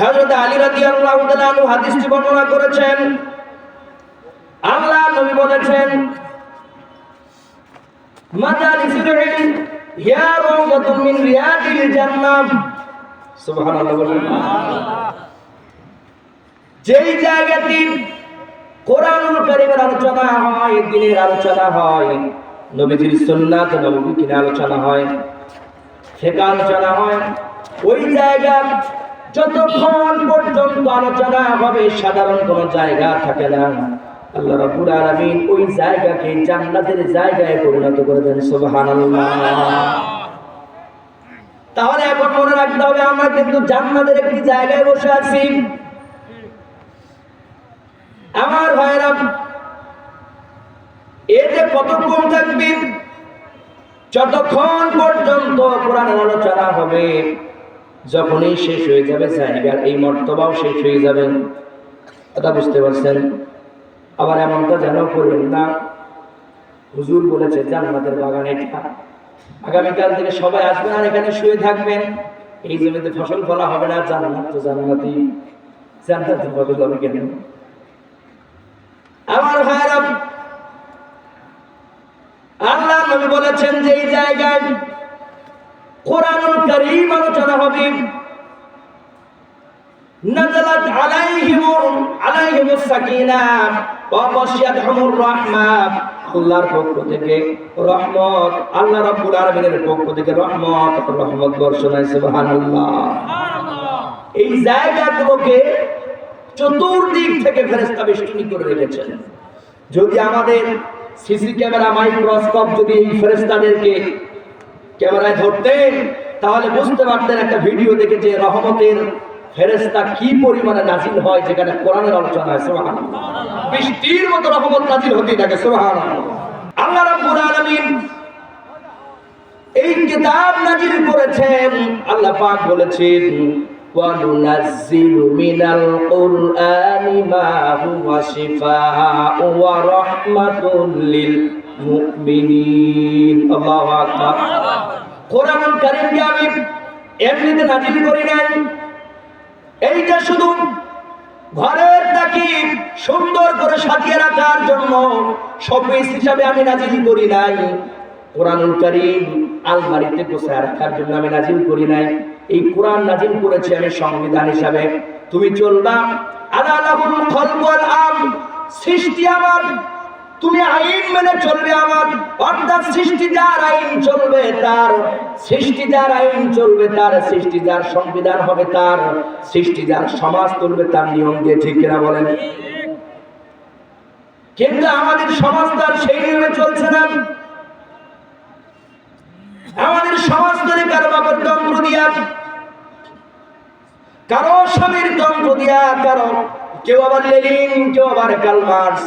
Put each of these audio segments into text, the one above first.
হযরত আলী রাদিয়াল্লাহু তাআলা হাদিসটি বর্ণনা করেছেন। আল্লাহ নবী বলেছেন মাজালিসুল ইলম হিয়া রাওদাতুম মিন রিয়াদিল জান্নাহ সুবহানাল্লাহ বলেন। যেই জায়গাটি কোরআনুল কারীমের আলোচনা হয়, দিনের আলোচনা হয়, নবীজির সুন্নাত নবী কিনে আলোচনা হয় সেটা আলোচনা হয়, ওই জায়গা যতক্ষণ পর্যন্ত আলোচনা হবে, সাধারণ কোনো জায়গা থাকে না। আল্লাহ রাব্বুল আলামিন ওই জায়গাকে জান্নাতের জায়গায় পরিণত করে দেন, সুবহানাল্লাহ। তাহলে এখন মনে রাখতে হবে, আমরা কিন্তু জান্নাতের একটি জায়গায় বসে আছি। আমার ভাইরা এতে কতক্ষণ থাকবে, যতক্ষণ পর্যন্ত কোরআনের আলোচনা হবে যখনই শেষ হয়ে যাবে, জায়গার এই মর্তবাও শেষ হয়ে যাবে। কথা বুঝতে পারছেন? আবার এমনটা যেন করবেন না। হুজুর বলেছে জান্নাতের বাগান এটা। আগামীকাল থেকে সবাই আসবেন আর এখানে শুয়ে থাকবেন। এই জমিতে ফসল ফলা হবে না, জান্নাত তো জান্নাতি। জান্নাতের ফসল হবে কেন? আমার ভাইরা, আল্লাহ নবী বলেছেন যে, এই জায়গায় কোরআনুল কারীম আলোচনা হবে। আলাইহিম সাকিনাহ ওয়া রাহমাহ আল্লাহর পক্ষ থেকে রহমত, আল্লাহ রাব্বুল আলামিনের পক্ষ থেকে রহমত রহমত বর্ষণ হয় সুবহানাল্লাহ। এই জায়গাগুলোকে চতুর্দিক থেকে ফেরেশতা বেষ্টনী করে রেখেছেন। যদি আমাদের সিসি ক্যামেরা, মাইক্রোস্কোপ যদি এই ফেরেশতাদেরকে ক্যামেরায় ধরতেন তাহলে বুঝতে পারতেন একটা ভিডিও দেখে যে রহমতের ফেরেস্তা কি পরিমাণে নাজিল হয়, যেখানে কোরআনের আলোচনা হয় সোহান বৃষ্টির মতো রহমত নাজিল হতেই থাকে সোহান আল্লাহ রাব্বুল আলামিন এই কিতাব নাজিল করেছেন। আল্লাহ পাক বলেছেন আল্লাহ কোরআনুল কারীমকে আমি এমনিতে নাজিল করি নাই। এইটা শুধু ঘরের তাকি সুন্দর করে সাজিয়ে রাখার জন্য শোপিস হিসাবে আমি নাজিল করি নাই। কোরআনুল কারীম আলমারিতে গোছায় রাখার জন্য আমি নাজিল করি নাই। এই কোরআন নাজিল করেছি আমি সংবিধান হিসাবে। তুমি চলবা আলা লাহুল খলক আম, সৃষ্টি আমার তুমি আইন মেনে চলবে আমার, অর্থাৎ সৃষ্টি যার আইন চলবে তার সৃষ্টি যার আইন চলবে তার সৃষ্টি যার সংবিধান হবে তার সৃষ্টি যার সমাজ চলবে তার নিয়ম দিয়ে ঠিক কিনা বলেন। কিন্তু আমাদের সমাজ তার সেই নিয়মে চলছে না। আমাদের সমাজ ধরে কারও বাবার তন্ত্র দিয়া, কারও স্বামীর তন্ত্র দিয়া, কারও, কেউ আবার লেনিন, কেউ আবার কালমার্স।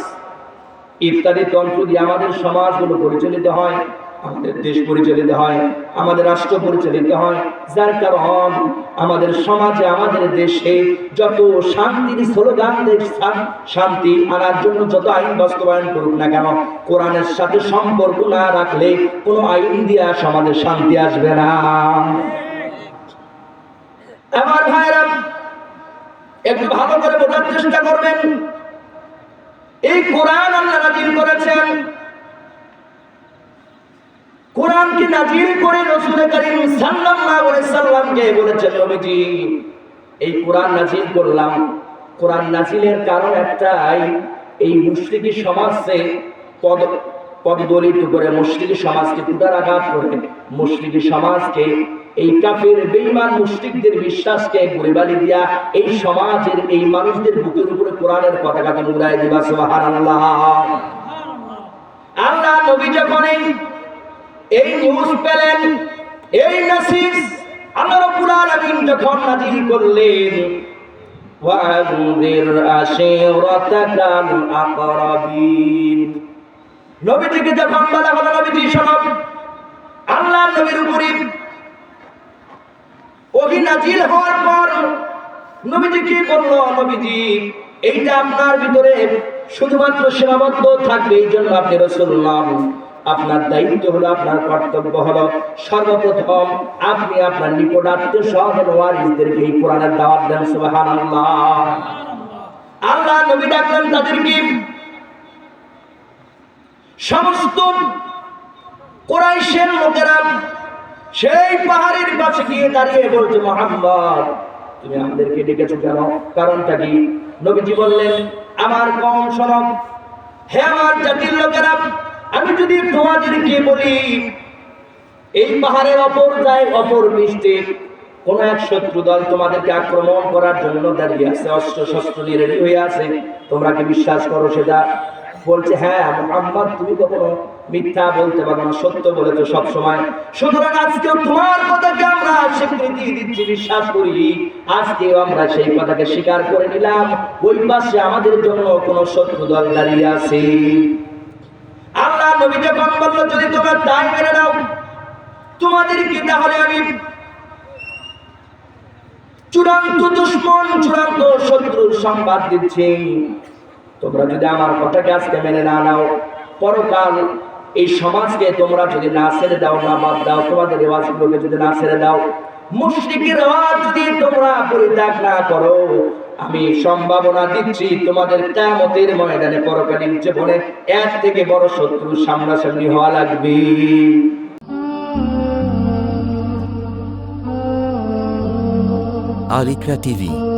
ইত্যাদি তন্ত্র দিয়ে আমাদের সমাজগুলো পরিচালিত হয়, আমাদের দেশ পরিচালিত হয়, আমাদের রাষ্ট্র পরিচালিত হয়, যার কারণ আমাদের সমাজে, আমাদের দেশে যত শান্তির স্লোগান শান্তি আনার জন্য যত আইন বাস্তবায়ন করুক না কেন, কোরআনের সাথে সম্পর্ক না রাখলে কোনো আইন দিয়া সমাজে শান্তি আসবে না। আমার ভাইরা, একটু ভালো করে বোঝার চেষ্টা করবেন। এই কোরআন আল্লাহ নাজিল করেছেন। কোরআনকে নাজিল করে রসুল করিম সাল্লাল্লাহু আলাইহি সাল্লামকে বলেছেন, নবীজি, এই কোরআন নাজিল করলাম। কোরআন নাজিলের কারণ একটাই, এই মুশরিকি সমাজে পদ পদদলিত করে মুশরিকি সমাজকে কুটারাঘাত করে। মুশরিকি সমাজকে, এই কাফের, বেঈমান মুশরিকদের বিশ্বাসকে গুলিবালি দিয়া এই সমাজের, এই মানুষদের বুকের উপরে কোরআনের পতাকাকে উড়াই দিবা, সুবহানাল্লাহ। আল্লাহ নবী যখন এই নিউজ পেলেন, এই মেসেজ আল্লাহ রাব্বুল আলামিন যখন নাযিল করলেন ওয়ানজির আশিরাতাকাল আকরাবিন। যখন বলা হলো আল্লাহ নবীর উপরে ওহি নাজিল হওয়ার পর কি নবীজি, এইটা আপনার ভিতরে শুধুমাত্র সীমাবদ্ধ থাকবে, এই জন্য আপনি রসুল্লাহ আপনার দায়িত্ব হলো, আপনার কর্তব্য হলো, সর্বপ্রথম আপনি আপনার নিকটাত্মীয় সহজন ওয়ারিসদেরকে এই কোরআনের দাওয়াত দেন, সুবহানাল্লাহ। আল্লাহ নবী ডাকলেন তাদেরকে সমস্ত কোরাইশের লোকেরা সেই পাহাড়ের কাছে গিয়ে দাঁড়িয়ে বলছে, মোহাম্মদ, তুমি আমাদেরকে ডেকেছো কেন? কারণটা কি? নবীজি বললেন, আমার কম শোনব হে আমার জাতির লোকেরা আমি যদি তোমাদেরকে বলি, এই পাহাড়ের অপর যায় অপর মিষ্টি কোন এক শত্রু দল তোমাদেরকে আক্রমণ করার জন্য দাঁড়িয়ে আছে অস্ত্র শস্ত্র নিয়ে রেডি হয়ে আছে। তোমরা কি বিশ্বাস করো সেটা? বলছে হ্যাঁ মোহাম্মদ, তুমি কখনো মিথ্যা বলতে পারো না, সত্য বলে তো সবসময়। সুতরাং আজকেও তোমার কথাকে আমরা স্বীকৃতি দিচ্ছি, বিশ্বাস করি। আজকেও আমরা সেই কথাকে স্বীকার করে নিলাম। ওই পাশে আমাদের জন্য কোনো শত্রু দল দাঁড়িয়ে আছে। আল্লাহ নবী যখন বলল, যদি তোমরা তাই মেনে নাও তোমাদেরকে তাহলে আমি চূড়ান্ত দুশ্মন, চূড়ান্ত শত্রুর সংবাদ দিচ্ছি? তোমরা যদি আমার কথাকে আজকে মেনে না নাও, পরকাল এই সমাজকে তোমরা যদি না ছেড়ে দাও, না বাদ দাও, তোমাদের রেওয়াজগুলোকে যদি না ছেড়ে দাও, মুশরিকের রেওয়াজ যদি তোমরা পরিত্যাগ না করো, আমি সম্ভাবনা দিচ্ছি তোমাদের কিয়ামতের ময়দানে পরকালীন জীবনে এক থেকে বড় শত্রুর সামনাসামনি হওয়া লাগবে। Ikra TV